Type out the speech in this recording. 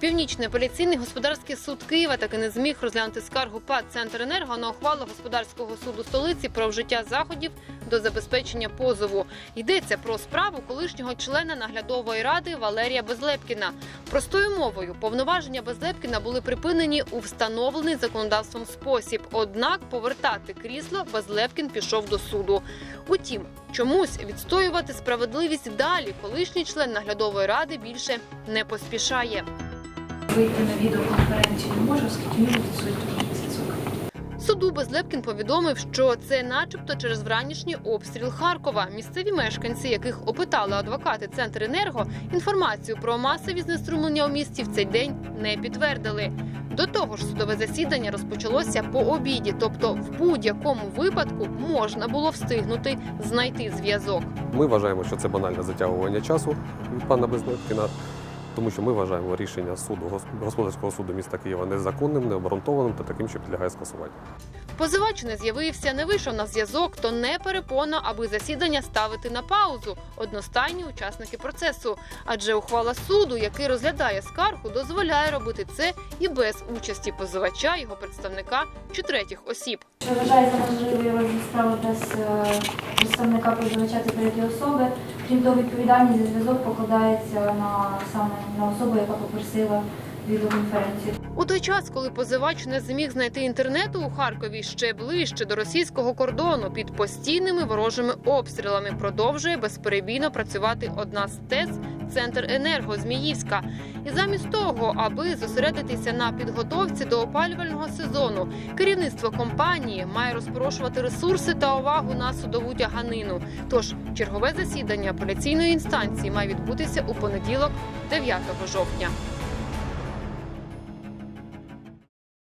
Північний апеляційний господарський суд Києва таки не зміг розглянути скаргу ПАД «Центренерго» на ухвалу господарського суду столиці про вжиття заходів до забезпечення позову. Йдеться про справу колишнього члена наглядової ради Валерія Безлепкіна. Простою мовою повноваження Безлепкіна були припинені у встановлений законодавством спосіб. Однак повертати крісло Безлепкін пішов до суду. Утім, чомусь відстоювати справедливість далі колишній член наглядової ради більше не поспішає. Вийти на відеоконференцію не може, оскільки нього відсутній зв'язок. Суду Безлепкін повідомив, що це, начебто, через вранішній обстріл Харкова. Місцеві мешканці, яких опитали адвокати Центр Енерго, інформацію про масові знеструмлення у місті в цей день не підтвердили. До того ж, судове засідання розпочалося по обіді, тобто в будь-якому випадку можна було встигнути знайти зв'язок. Ми вважаємо, що це банальне затягування часу від пана Безлепкіна, тому що ми вважаємо рішення суду гос- господарського суду міста Києва незаконним, необґрунтованим та таким, що підлягає скасуванню. Позивач не з'явився, не вийшов на зв'язок, то не перепона, аби засідання ставити на паузу. Одностайні учасники процесу. Адже ухвала суду, який розглядає скаргу, дозволяє робити це і без участі позивача, його представника чи третіх осіб. Що вважає за можливий розгляд справи без е, представника позивача та третьої особи. Крім того, відповідальність за зв'язок покладається на саме на особу, яка попросила У той час, коли позивач не зміг знайти інтернету у Харкові ще ближче до російського кордону під постійними ворожими обстрілами, продовжує безперебійно працювати одна з ТЕЦ Центр Енерго Зміївська. І замість того, аби зосередитися на підготовці до опалювального сезону, керівництво компанії має розпорошувати ресурси та увагу на судову тяганину. Тож чергове засідання апеляційної інстанції має відбутися у понеділок, 9 жовтня.